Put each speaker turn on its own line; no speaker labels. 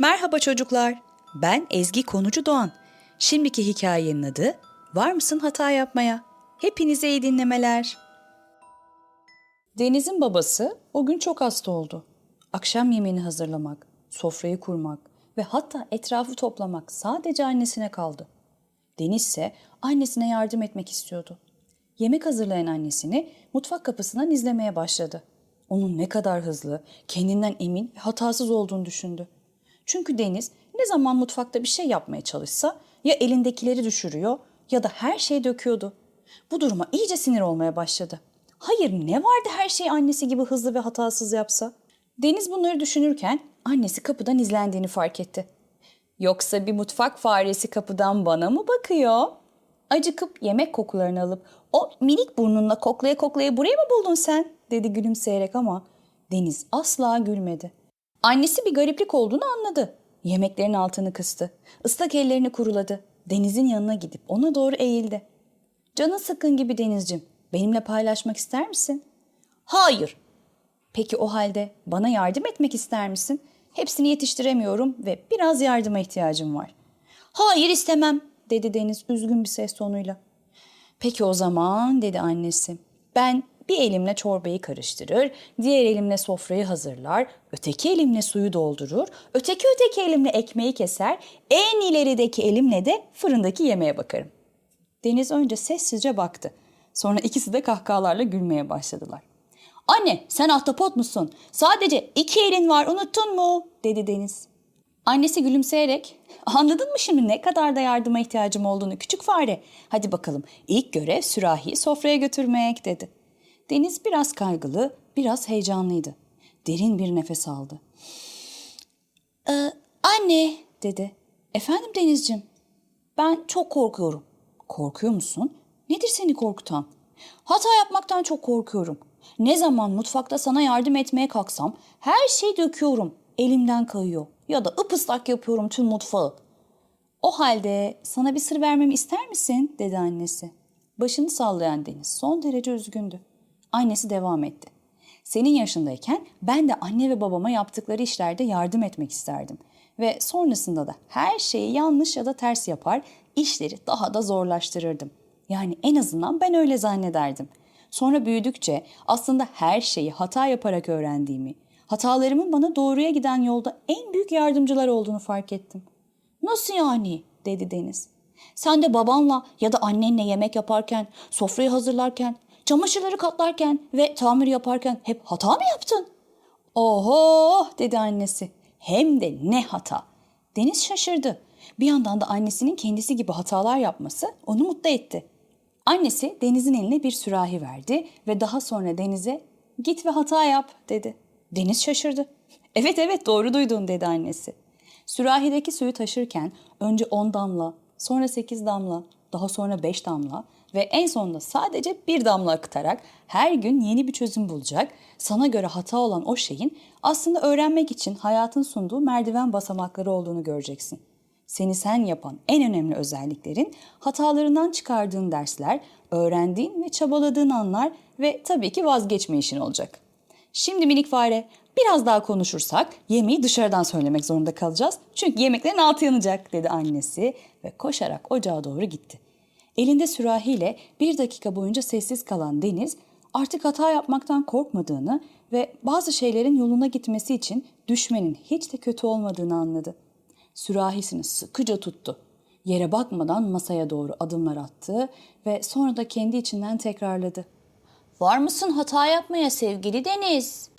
Merhaba çocuklar. Ben Ezgi Konucu Doğan. Şimdiki hikayenin adı Var mısın hata yapmaya? Hepinize iyi dinlemeler. Deniz'in babası o gün çok hasta oldu. Akşam yemeğini hazırlamak, sofrayı kurmak ve hatta etrafı toplamak sadece annesine kaldı. Deniz ise annesine yardım etmek istiyordu. Yemek hazırlayan annesini mutfak kapısından izlemeye başladı. Onun ne kadar hızlı, kendinden emin ve hatasız olduğunu düşündü. Çünkü Deniz ne zaman mutfakta bir şey yapmaya çalışsa ya elindekileri düşürüyor ya da her şeyi döküyordu. Bu duruma iyice sinir olmaya başladı. Hayır ne vardı her şeyi annesi gibi hızlı ve hatasız yapsa? Deniz bunları düşünürken annesi kapıdan izlendiğini fark etti. Yoksa bir mutfak faresi kapıdan bana mı bakıyor? Acıkıp yemek kokularını alıp o minik burnunla koklaya koklaya buraya mı buldun sen? dedi gülümseyerek ama Deniz asla gülmedi. Annesi bir gariplik olduğunu anladı. Yemeklerin altını kıstı. Islak ellerini kuruladı. Deniz'in yanına gidip ona doğru eğildi. Canın sıkkın gibi Deniz'cim. Benimle paylaşmak ister misin? Hayır. Peki o halde bana yardım etmek ister misin? Hepsini yetiştiremiyorum ve biraz yardıma ihtiyacım var. Hayır istemem dedi Deniz üzgün bir ses tonuyla. Peki o zaman dedi annesi. Ben bir elimle çorbayı karıştırır, diğer elimle sofrayı hazırlar, öteki elimle suyu doldurur, öteki öteki elimle ekmeği keser, en ilerideki elimle de fırındaki yemeğe bakarım. Deniz önce sessizce baktı. Sonra ikisi de kahkahalarla gülmeye başladılar. Anne sen ahtapot musun? Sadece iki elin var unuttun mu? dedi Deniz. Annesi gülümseyerek anladın mı şimdi ne kadar da yardıma ihtiyacım olduğunu küçük fare. Hadi bakalım ilk görev sürahiyi sofraya götürmek dedi. Deniz biraz kaygılı, biraz heyecanlıydı. Derin bir nefes aldı. Ee, anne dedi. Efendim Denizciğim? Ben çok korkuyorum. Korkuyor musun? Nedir seni korkutan? Hata yapmaktan çok korkuyorum. Ne zaman mutfakta sana yardım etmeye kalksam her şeyi döküyorum. Elimden kayıyor. Ya da ıpıslak yapıyorum tüm mutfağı. O halde sana bir sır vermemi ister misin? dedi annesi. Başını sallayan Deniz son derece üzgündü. Annesi devam etti. Senin yaşındayken ben de anne ve babama yaptıkları işlerde yardım etmek isterdim. Ve sonrasında da her şeyi yanlış ya da ters yapar, işleri daha da zorlaştırırdım. Yani en azından ben öyle zannederdim. Sonra büyüdükçe aslında her şeyi hata yaparak öğrendiğimi, hatalarımın bana doğruya giden yolda en büyük yardımcılar olduğunu fark ettim. Nasıl yani? dedi Deniz. Sen de babanla ya da annenle yemek yaparken, sofrayı hazırlarken, çamaşırları katlarken ve tamir yaparken hep hata mı yaptın? Oho dedi annesi. Hem de ne hata. Deniz şaşırdı. Bir yandan da annesinin kendisi gibi hatalar yapması onu mutlu etti. Annesi Deniz'in eline bir sürahi verdi ve daha sonra Deniz'e git ve hata yap dedi. Deniz şaşırdı. Evet evet doğru duydun dedi annesi. Sürahideki suyu taşırken önce 10 damla, sonra 8 damla, daha sonra 5 damla ve en sonunda sadece bir damla akıtarak her gün yeni bir çözüm bulacak, sana göre hata olan o şeyin aslında öğrenmek için hayatın sunduğu merdiven basamakları olduğunu göreceksin. Seni sen yapan en önemli özelliklerin hatalarından çıkardığın dersler, öğrendiğin ve çabaladığın anlar ve tabii ki vazgeçme işin olacak. Şimdi minik fare biraz daha konuşursak yemeği dışarıdan söylemek zorunda kalacağız. Çünkü yemeklerin altı yanacak dedi annesi ve koşarak ocağa doğru gitti. Elinde sürahiyle bir dakika boyunca sessiz kalan Deniz artık hata yapmaktan korkmadığını ve bazı şeylerin yoluna gitmesi için düşmenin hiç de kötü olmadığını anladı. Sürahisini sıkıca tuttu. Yere bakmadan masaya doğru adımlar attı ve sonra da kendi içinden tekrarladı. Var mısın hata yapmaya sevgili Deniz?